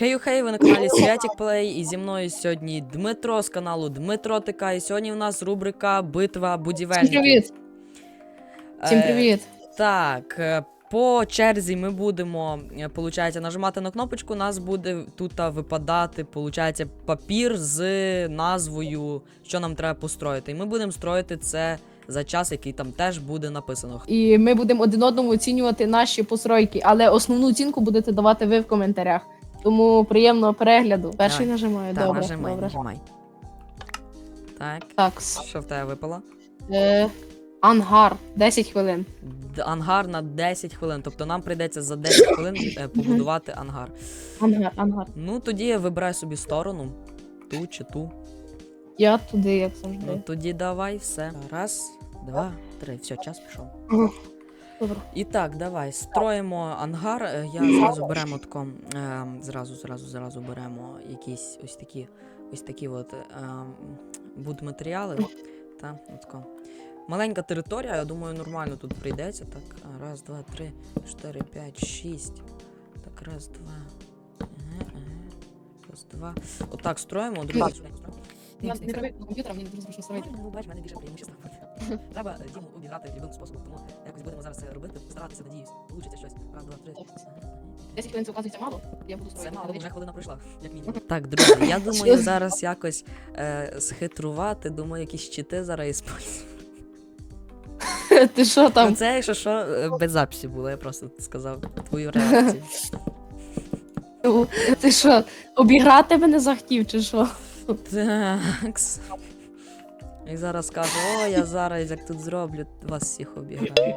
Хею хей, ви на каналі Святік Плей, і зі мною сьогодні Дмитро з каналу Дмитро ТК. І сьогодні у нас рубрика Битва Всім привіт! Всім Е, привіт! Так, е, по черзі ми будемо, е, получається, нажимати на кнопочку, у нас буде тут випадати, получається, папір з назвою, що нам треба построїти. І ми будемо строїти це за час, який там теж буде написано. І ми будемо один одному оцінювати наші постройки, але основну оцінку будете давати ви в коментарях. Тому приємного перегляду. Перший Давай. нажимаю. Так, Добре, нажимай, добре. нажимай. Так, Так, с- що в тебе випало? е, ангар, 10 хвилин. Д- Ангар на 10 хвилин. Тобто нам прийдеться за 10 хвилин е, побудувати ангар. Ангар, ангар. Ну тоді вибирай собі сторону. Ту чи ту. Я туди, як Ну завжди. тоді давай все. Раз, два, три. Все, час пішов. Добре. І так, давай, строїмо ангар. Е, Я зразу беремо тако. Е, зразу, зразу, зразу беремо якісь ось такі, ось такі от е, будматеріали. Та, отако. Маленька територія, я думаю, нормально тут прийдеться. Так, раз, два, три, чотири, п'ять, шість. Так, раз, два. Ага, ага. Раз, два. Отак строїмо, друзі. Я не комп'ютера, мені строїти. Ну, бач, в мене більше преимущество. Треба е, Діму обіграти любим способом. Тому якось будемо зараз це робити, старатися, надіюсь. Получиться щось. Раз, два, три. Ага. 10 хвилин це оказується мало. Я буду Це мало, вже хвилина пройшла, як мінімум. Так, друзі, я думаю, зараз якось е, схитрувати, думаю, якісь щити зараз іспользую. Ти що Ну, це, якщо що, е, без записі було, я просто сказав твою реакцію. Ти що, обіграти мене захотів, чи що? Такс. І зараз скажу, о, я зараз як тут зроблю, вас всіх обіграю.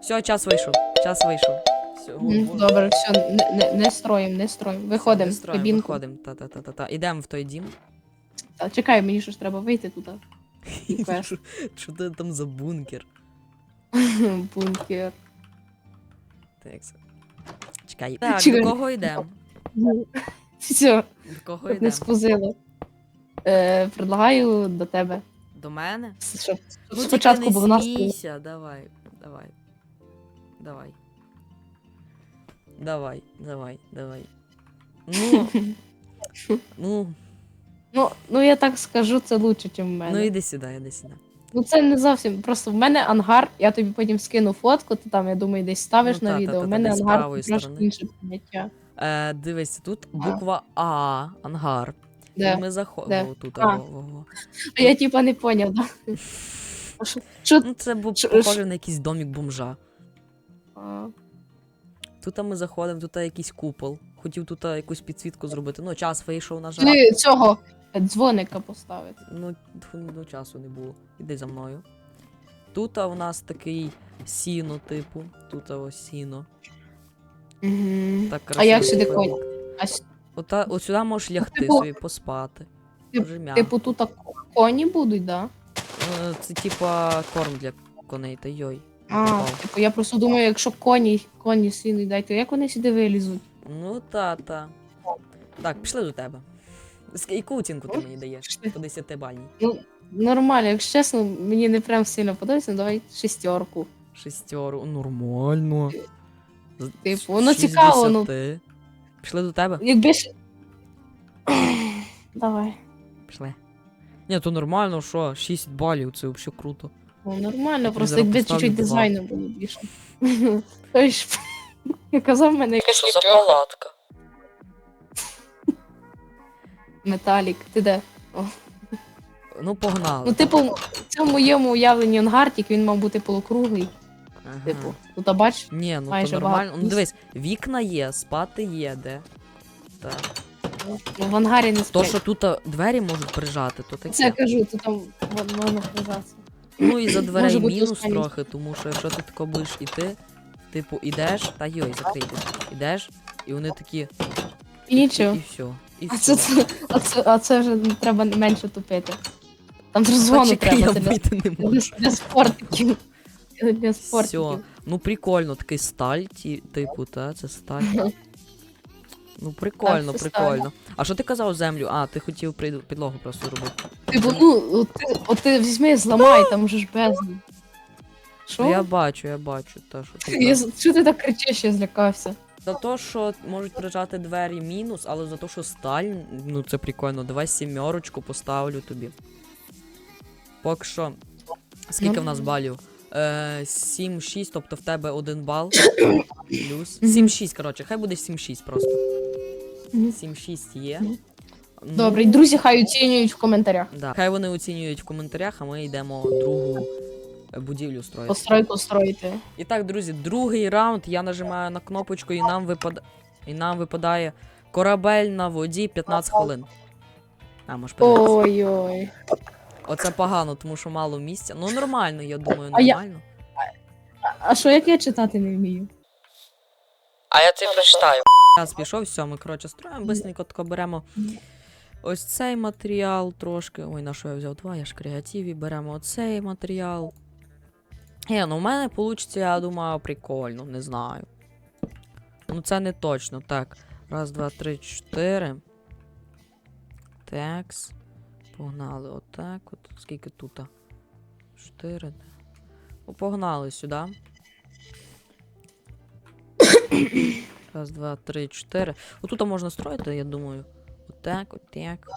Все, час вийшов. Час вийшов. Все, Добре, все, не, не, не строїм, не строїм. Виходимо в кабінку. Виходимо, та-та-та-та. Ідемо в той дім. Та, чекай, мені що ж треба вийти туди. Квест. Що- Що це там за бункер? Бункер. Так. Чекай. Так, Чекай. до кого йдемо? Все, До кого не йдемо? скузило. Е, предлагаю до тебе. До мене? Щоб Ну, спочатку був нас. давай, давай. Давай. Давай, давай, давай. Ну. ну, Ну, ну я так скажу, це лучше, ніж в мене. ну іди сюди, іди сюди. Ну це не зовсім. Просто в мене ангар, я тобі потім скину фотку, ти там, я думаю, десь ставиш Ну, на та, відео. та, У мене ангар трошки інше поняття. Е, дивись, тут буква А, ангар. І ми Де? заходимо тут. А. я типа не поняв, да? Що-? Ну, це був похоже на якийсь домик бомжа. А, Тут ми заходимо, тут якийсь купол. Хотів тут якусь підсвітку зробити. Ну, час вийшов, на жаль. Цього е, дзвоника поставити. Ну, тьфу, ну, часу не було. Іди за мною. Тут у нас такий сіно, типу. Тут ось сіно. Угу. Так А як красиво. сюди конь? А с- Ота, от сюди можеш лягти Типу- собі поспати. Тип- Дуже м'яко. Типу, тут так коні будуть, да? Е, Це типа корм для коней, та йой. А, типу, я просто думаю, якщо коні, коні сіно дайте, як вони сюди вилізуть? Ну, та-та. Так, пішли до тебе. Ск- Яку оцінку ти мені даєш? Пішли. По 10 бальній. Нормально, якщо чесно, мені не прям сильно подобається, ну давай шестерку. Шестеру. Нормально. З- Типу, воно шість цікаво, ну. десяти. Пішли до тебе? Якби ж. Давай. Пішли. Ні, то нормально, що? 6 балів, це взагалі круто. Ну, нормально, просто зараз якби поставлю чуть-чуть два. дизайну було більше. Той ж. Я казав, в мене якась палатка? металік. Ти де? Ну, погнали. Ну, типу, в цьому моєму уявленні ангартік, він мав бути полукруглий. Типу, тут а бач, Ні, ну майже то нормально. багато Ну місць. дивись, вікна є, спати є, де. Так. ну, в ангарі не То, сплять. що тут а, двері можуть прижати, то Це я кажу, тут там вон- можна прижатися. Ну і за дверей Може бути мінус останній. трохи, тому що якщо ти тако будеш іти, типу, ідеш, та йой, закрийте. Ідеш, і вони такі. І нічого. І все. І А все. це, це, а, це, а це вже треба менше тупити. Там Почекай, я треба для, вийти не можу. для спортиків. Для Все. Ну прикольно, такий сталь, ті, типу, та, це сталь. Ну прикольно, це сталь. прикольно. А що ти казав землю? А, ти хотів прид- підлогу просто зробити. Типу, ну, от ти, от ти візьми, зламай, там вже ж бездна. Що? Ну, я бачу, я бачу, та що ти. Я, з- що ти так кричиш, я злякався? За те, що можуть прижати двері мінус, але за те, що сталь, ну це прикольно. Давай сімерочку поставлю тобі. Поки що. Скільки в нас балів? Е, 7-6, тобто в тебе один бал. Плюс. 7-6, коротше, хай буде 7-6 просто. 7-6 є. Ну, Добре, і друзі, хай оцінюють в коментарях. Да. Хай вони оцінюють в коментарях, а ми йдемо другу е, будівлю строїти. Постройку строїти. І так, друзі, другий раунд. Я нажимаю на кнопочку, і нам випад... і нам випадає корабель на воді 15 хвилин. А, може. Ой-ой. Оце погано, тому що мало місця. Ну нормально, я думаю, А я- нормально. А що як я читати не вмію? А я це прочитаю. Час пішов, все, ми коротше строїмо, бисенько тако беремо ось цей матеріал трошки. Ой, на що я взяв два, я ж в креативі, беремо оцей матеріал. Е, ну в мене вийде, я думаю, прикольно, не знаю. Ну це не точно. Так. Раз, два, три, чотири. Текс. Погнали отак. От. Скільки тут? Чотири. Ну, погнали сюди. Раз, два, три, чотири. Отут можна строїти, я думаю. Отак, отак.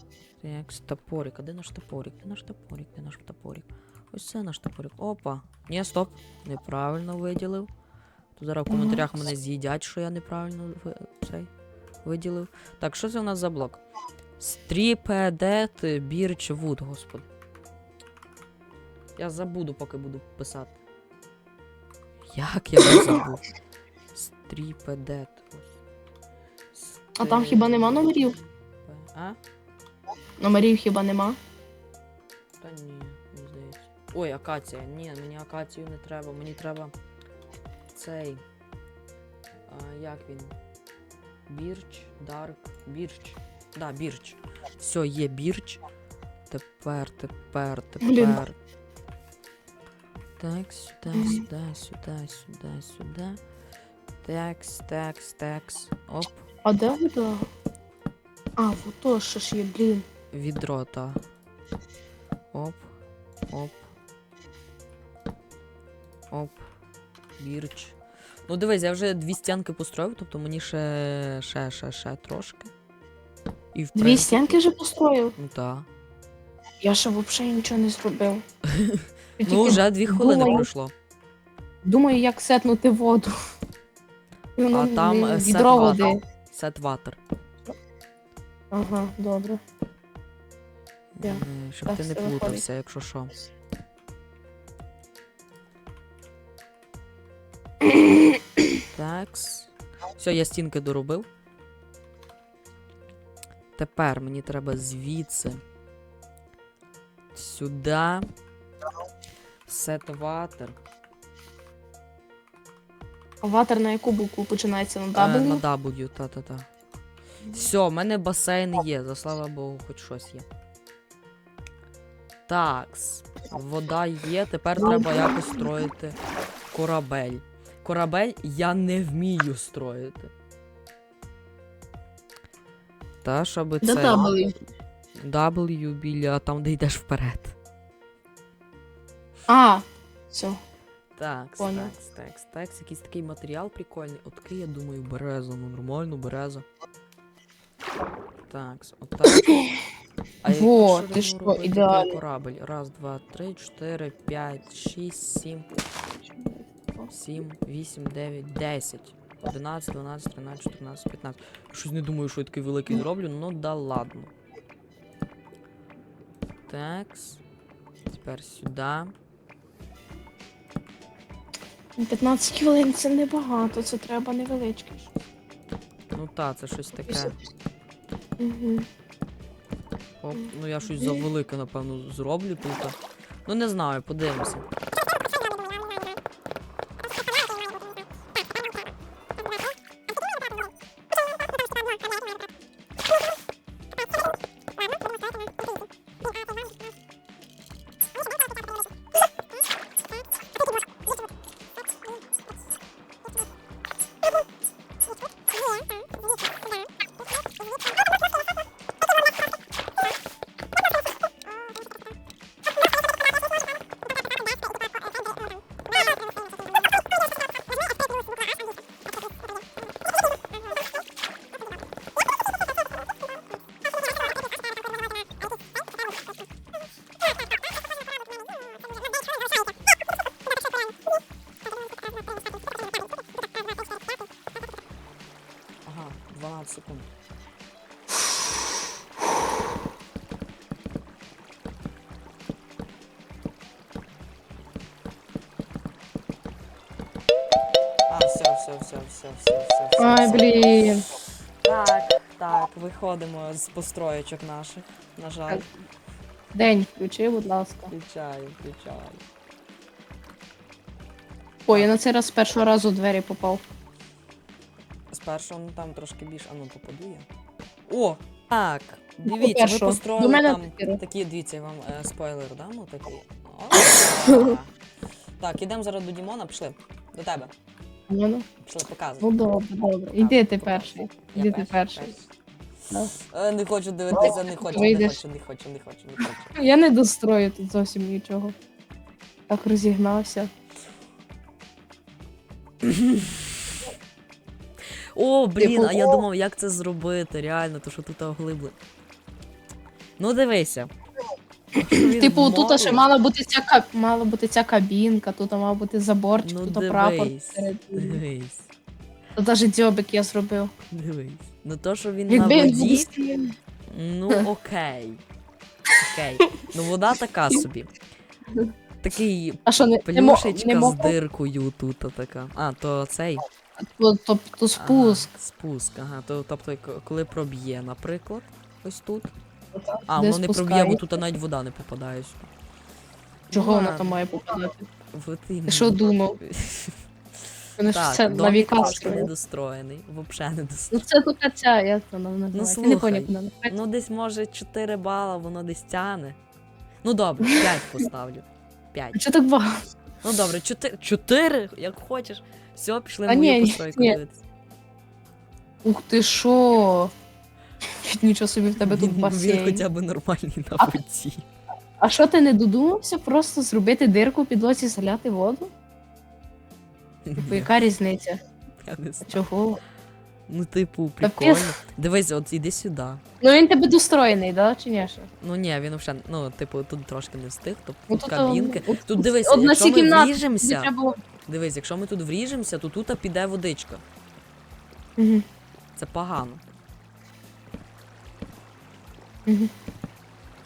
Так, топорик. А де наш топорик? Де наш топорик? Де наш топорик? Ось це наш топорик. Опа. Ні, стоп. Неправильно виділив. Тут зараз в коментарях мене з'їдять, що я неправильно ви- цей виділив. Так, що це у нас за блок? Стріпедет бірч вуд, господи. Я забуду, поки буду писати. Як я вже забув? Стріпедет. А там хіба нема номерів? А? Номерів хіба нема? Та ні, не здається. Ой, акація. Ні, мені акацію не треба. Мені треба цей. А, як він? Бірч, Дарк, Бірч. Да, бірч. Все, є бірч. Тепер, тепер, Блін. тепер. Так, сюди, сюди, сюди, сюди, сюди. Текс, текс, текс. Оп. А де вода? А, вот що ж є, блін. Відро, та. Оп. Оп. Оп. Бірч. Ну дивись, я вже дві стінки построїв, тобто мені ще. ще, ще, ще трошки. І в Дві принципі- стінки вже построїв. Ну так. Я ще взагалі нічого не зробив. Я Ну, тільки вже дві хвилини думаю, пройшло. Думаю, як сетнути воду. І воно А там, не- е, відро сет води. Сет ватер. Ага, добре. Я. Е, Щоб Так, ти не все виходить. плутався, якщо що. Такс. Все, я стінки доробив. Тепер мені треба звідси. Сюди. Сет ватер. Ватер на яку букву починається на Е, на W, та-та-та. Все, в мене басейн є, за слава Богу, хоч щось є. Такс. Вода є, тепер треба якось строїти корабель. Корабель я не вмію строїти. Та, щоб Де це W? W біля там, де йдеш вперед. А, все. Такс, Понял. такс, такс, такс, якийсь такий матеріал прикольний. Отакий, я думаю, береза, ну нормально, береза. Такс, отак. А Во, ти що, ідеально. Корабль. Раз, два, три, чотири, п'ять, шість, сім, сім, вісім, дев'ять, десять. 11, 12, 13, 14, 15. Щось не думаю, що я такий великий зроблю, ну да ладно. Такс. Тепер сюди. 15 хвилин це небагато, це треба невеличке. Ну та, це щось таке. Угу. Оп, ну я щось завелике, напевно, зроблю тут. Ну не знаю, подивимося. Блін. Так, так, виходимо з построєчок наших. На жаль. День включи, будь ласка. Включаю, включаю. Ой, я на цей раз з першого разу в двері попав. Спершу ну там трошки більше. А ну попаду я. О! Так, дивіться, ми по-перше, построїли до мене там таке. такі, дивіться, я вам е, спойлер дам, ну такий. О, Так, ідемо зараз до Дімона, пішли. До тебе. Ну, Пішли, показуй. ну добре, добре. Іди ти перший. Я Іди ти перший. Е, Не хочу дивитися, не хочу, не Вийдеш. хочу, не хочу, не хочу, не хочу. Я не дострою тут зовсім нічого. Так розігнався. О, блін, а я думав, як це зробити, реально, то що тут оглибли. Ну дивися. Типу, тут ще мала бути ця ка- мала бути ця кабінка, тут мав бути заборчик, Ну тут прапор. дивись, всередині. дивись, Тут навіть дзьобик я зробив. дивись. Ну то, що він Якби на він був воді, сильний. ну окей. Окей. Ну вода така собі. Такий А що, не, не, мо- плюшечка не з мог? диркою тут така. А, то цей. То, то, то спуск. Ага, спуск, ага. То, тобто, к- коли проб'є, наприклад, ось тут. А, де воно не проб'є, бо тут навіть вода не попадає сюди. Чого Ну, вона ладно. там має попадати? Вот Ти що думав? Вони ж все на віка трошки строїли. недостроєний, взагалі Ну це така ця, як вона називається. слухай. не поняв, як вона Ну десь може 4 бала, воно десь тяне. Ну добре, 5 поставлю. 5. Що так багато? Ну добре, 4, 4 як хочеш. Все, пішли Та мою ні, постройку ні. дивитися. Ух ти що? Нічого собі в тебе тут Він, він басейн. хоча б нормальний на А- воді. А що ти не додумався просто зробити дирку в підлозі заляти воду? Типу, яка різниця? Я не знаю. Чого? Ну, типу, Та прикольно. піс- Дивись, от іди сюди. Ну він тебе достроєний, да? Чи ні? ще? Ну ні, він взагалі, ну, типу, тут трошки не встиг, тут, Ну, тут тут, кабінки. о, Тут дивись, одна якщо ми кімната, Тобі вріжемося, треба... дивись, якщо ми тут вріжемося, то тут піде водичка. Мгм. Це погано. Мгм.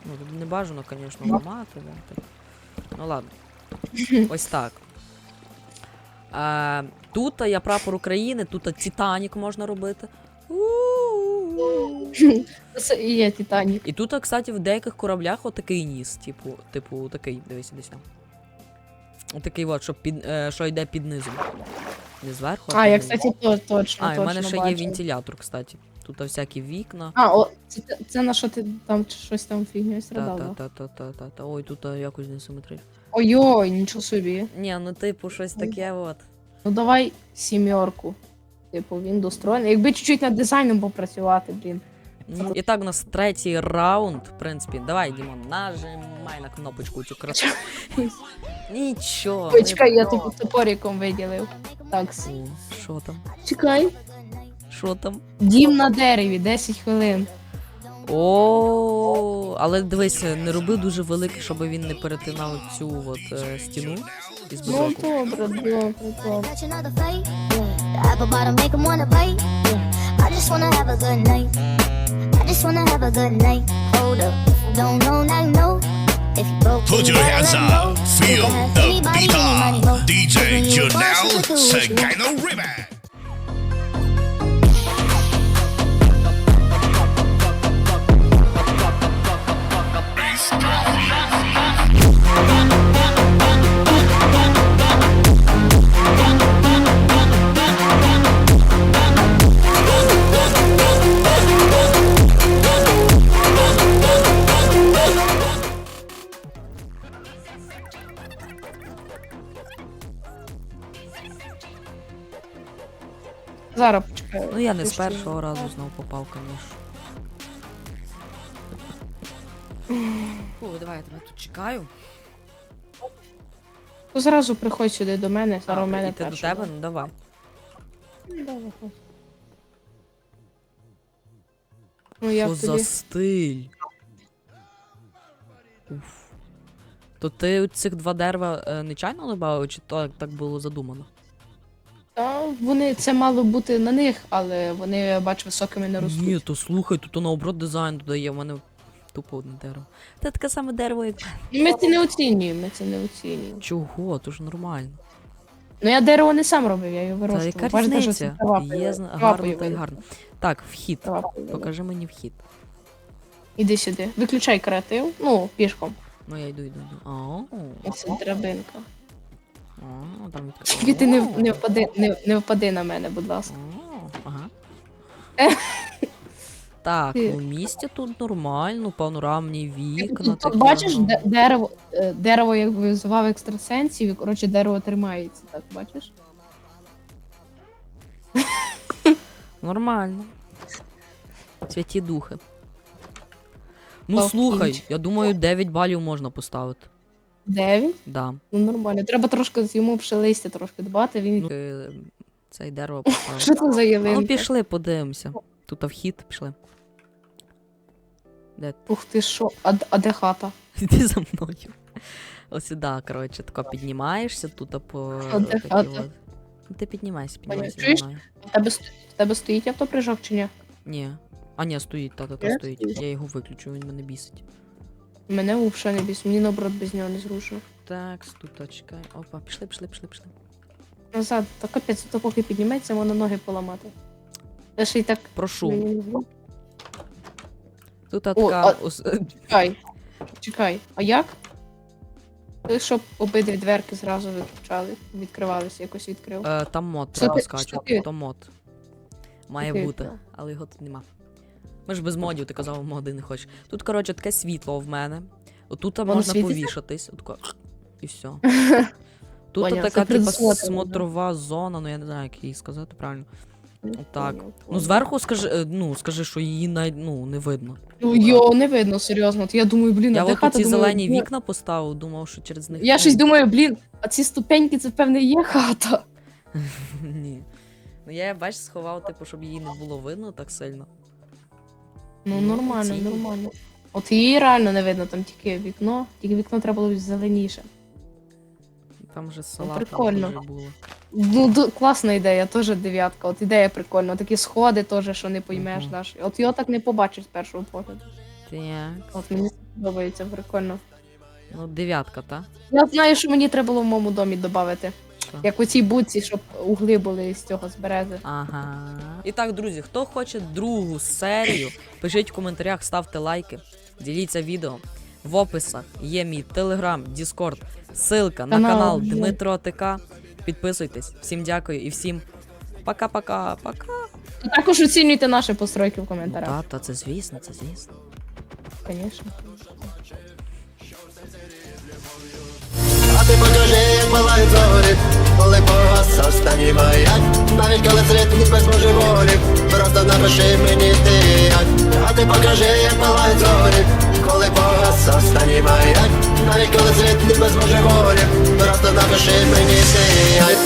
Ну, тут не бажано, звісно, ламати. Да, так. Ну ладно. Ось так. Е, тут є прапор України, тут Титанік можна робити. У-у-у. Це і є Титанік. І тут, кстати, в деяких кораблях отакий ніс, типу, типу, такий, дивись, десь там. Отакий от, що, під, е, що йде під низом. Не зверху, А, я, під низом. кстати, то, точно, А, і в точно мене ще є вентилятор, кстати. Тут всякі вікна. А, о, це, це на що ти там щось там фігню Та, Та-та-та-та-та-та. Ой, тут а, якось не симетрично. Ой-ой, нічого собі. Ні, ну типу, щось таке от. Ну давай сімерку. Типу, він достроєний. Якби чуть-чуть над дизайном попрацювати, блін. Ну, і так у нас третій раунд, в принципі. Давай, Дімон, нажимай на кнопочку цю красу. Нічого. Не чекай, я про- типу топориком виділив. Так, О, Що там? чекай. Що там? Дім на дереві, 10 хвилин. О, але дивись, не роби дуже великий, щоб він не перетинав цю от е, стіну із Ну будинку. добре, добре, добре. Catch another fight. Yeah. The apple bottom make 'em wanna bite. Yeah. I just wanna have a good night. I just wanna have a good night. Hold up. If you don't know, now you know. If you broke, Put then your you better hands let 'em know. up, You feel can have the anybody, beat anybody, up. mo. DJ When you Janelle boss, you do what you want. Segano Ribbon. Зараз почекаю. Ну я не з першого разу знов попав, звісно. Фу, давай я тебе тут чекаю. То зразу приходь сюди до мене, А, зараз у мене прийти до перший, тебе, ну давай. Ну, давай. Ну як Що тобі? за стиль? Уф. То ти цих два дерева е, нечайно додав, чи так, так було задумано? Та вони це мало бути на них, але вони, я бачу, високими не ростуть. Ні, то слухай, тут наоборот дизайн додає, в мене тупо одне дерево. Це таке саме дерево, як. Ми це не оцінюємо, ми це не оцінюємо. Чого? То ж нормально. Ну я дерево не сам робив, я його Та яка Бачите, що різниця? трава Є появилась. зна- Трава гарно та й появилась. гарно. Так, вхід. Трава появилась. Покажи мені вхід. Іди сюди. Виключай креатив. Ну, пішком. Ну я йду, йду, йду. А, Ось драбинка. А, там відкрито. Тільки ти не, в- не, впади, не, не впади на мене, будь ласка. О, Ага. Так, ну місті тут нормально, панорамні вікна. Тут, такі, бачиш, де- дерево, е, дерево як визивав екстрасенсів, і коротше дерево тримається, так бачиш? Нормально. Святі духи. Ну Та, слухай, я думаю, 9 балів можна поставити. Дев'ять? Да. Ну нормально. Треба трошки з йому ще трошки дбати. Він Ну, е, Цей дерево що це за Ну, ялинка? пішли, подивимося. Тут а вхід, пішли. Де? Ух ти що, а, д- а де хата? Іди за мною. Ось сюди, коротше, тако піднімаєшся, тут по. А де такі хата? от. Ну, Ти піднімайся, піднімайся. Чуєш? В тебе, ст- в тебе стоїть автопрыжок чи ні? Ні. А, ні, стоїть, та-та-та Є? стоїть. Я його виключу, він мене бісить. Мене взагалі не біс, мені наоборот без нього не зручно. Так, тут чекай. Опа, пішли, пішли, пішли, пішли. Назад, та капець, то поки підніметься, можна ноги поламати. Я ще й так Прошу. мені не зручно. Тут така. а- ос- е, Чекай. Чекай, а як? Ти, Щоб обидві дверки зразу відключали, відкривалися, якось відкрив. Е, там мод Що треба ти- скачувати, ти? то мод. Має Окей, бути, але його тут нема. Ми ж без модів, ти казав, моди не хочеш. Тут, коротше, таке світло в мене. Отут Воно можна світиться? повішатись. Отако. І все. Тут Поняв, така, це типа, предусмотрено, да? смотрова зона, ну я не знаю, як її сказати правильно. так. Ну, зверху скажи, е, ну, скажи, що її навіть ну, не видно. Ну, його не видно, серйозно. Я думаю, блін, Я а де от хата? ці Думаю, зелені ну, вікна поставив, думав, що через них. Я ну, щось думаю, блін, а ці ступеньки це певне є хата. Ні. Ну я бач, сховав, типу, щоб її не було видно так сильно. Ну, Ну, нормально, ці- нормально. От її реально не видно, там тільки вікно, тільки вікно треба було зеленіше. Там же салат прикольно. вже було. Ну, ду- класна ідея, теж дев'ятка. От ідея прикольна. Такі сходи теж, що не поймеш Мгм. наш. От його так не побачиш з першого погляду. Так. От мені подобається, прикольно. Ну, дев'ятка, та? Я знаю, що мені треба було в моєму домі додати. Що? Як у цій будці, щоб угли були з цього з берези. Ага. І так, друзі, хто хоче другу серію, пишіть в коментарях, ставте лайки, діліться відео. В описах є мій телеграм, Діскорд, ссылка на Канал. Дмитро АТК. Підписуйтесь. Всім дякую і всім пока-пока. Пока. Також оцінюйте наші постройки в Ну, коментарях. та, та, це звісно, це звісно. Звісно. А ти покажи, як палають зорі, коли погас останній маяк Навіть коли слід без зможе волі, просто напиши мені ти як. А ти покажи, як палають зорі, коли погас останній маяк Навіть коли світ без зможе волі, просто напиши мені ти як